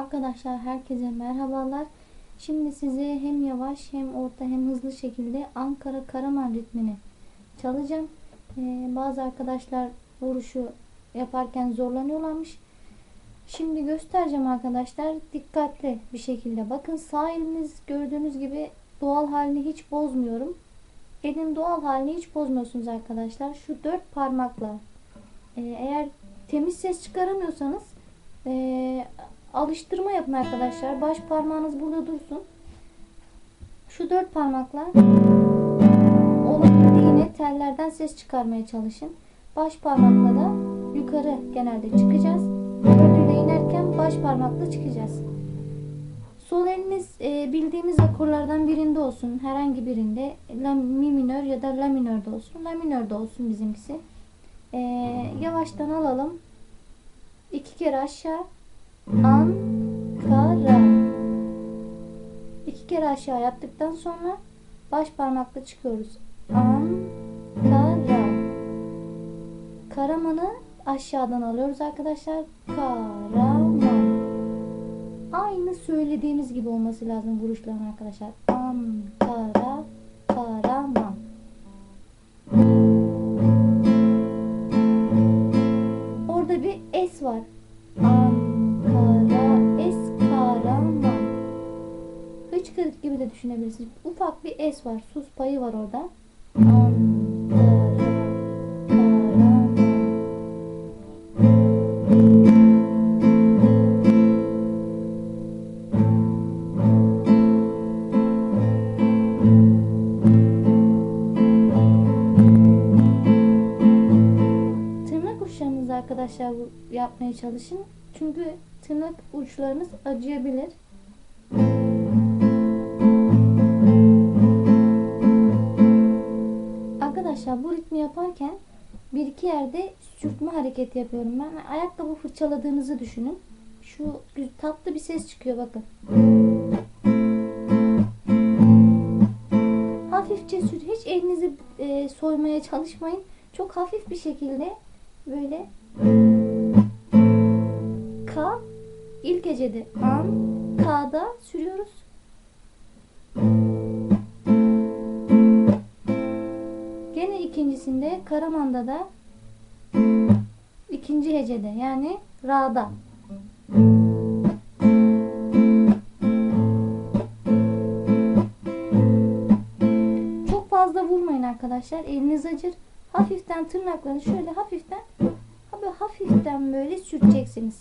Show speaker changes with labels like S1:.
S1: Arkadaşlar herkese merhabalar. Şimdi size hem yavaş hem orta hem hızlı şekilde Ankara Karaman ritmini çalacağım. Ee, bazı arkadaşlar vuruşu yaparken zorlanıyorlarmış. Şimdi göstereceğim arkadaşlar. Dikkatli bir şekilde. Bakın sağ eliniz gördüğünüz gibi doğal halini hiç bozmuyorum. Elin doğal halini hiç bozmuyorsunuz arkadaşlar. Şu dört parmakla e, eğer temiz ses çıkaramıyorsanız e, alıştırma yapın arkadaşlar. Baş parmağınız burada dursun. Şu dört parmakla olabildiğine tellerden ses çıkarmaya çalışın. Baş parmakla da yukarı genelde çıkacağız. Dördüyle inerken baş parmakla çıkacağız. Sol eliniz e, bildiğimiz akorlardan birinde olsun. Herhangi birinde. La, mi minör ya da la minörde olsun. La minörde olsun bizimkisi. E, yavaştan alalım. İki kere aşağı. Ankara. İki kere aşağı yaptıktan sonra baş parmakla çıkıyoruz. Ankara. Karaman'ı aşağıdan alıyoruz arkadaşlar. Karaman. Aynı söylediğimiz gibi olması lazım vuruşların arkadaşlar. Ankara, Karaman. Orada bir S var. Hıçkırık gibi de düşünebilirsiniz. Ufak bir S var. Sus payı var orada. Arkadaşlar yapmaya çalışın. Çünkü tırnak uçlarınız acıyabilir. Arkadaşlar bu ritmi yaparken bir iki yerde sürtme hareketi yapıyorum ben. Ayakkabı fırçaladığınızı düşünün. Şu tatlı bir ses çıkıyor bakın. Hafifçe sür. Hiç elinizi e, soymaya çalışmayın. Çok hafif bir şekilde böyle K ilk hecede an K'da sürüyoruz. İkincisinde Karaman'da da ikinci hecede yani Ra'da. Çok fazla vurmayın arkadaşlar. Eliniz acır. Hafiften tırnaklarını şöyle hafiften hafiften böyle sürteceksiniz.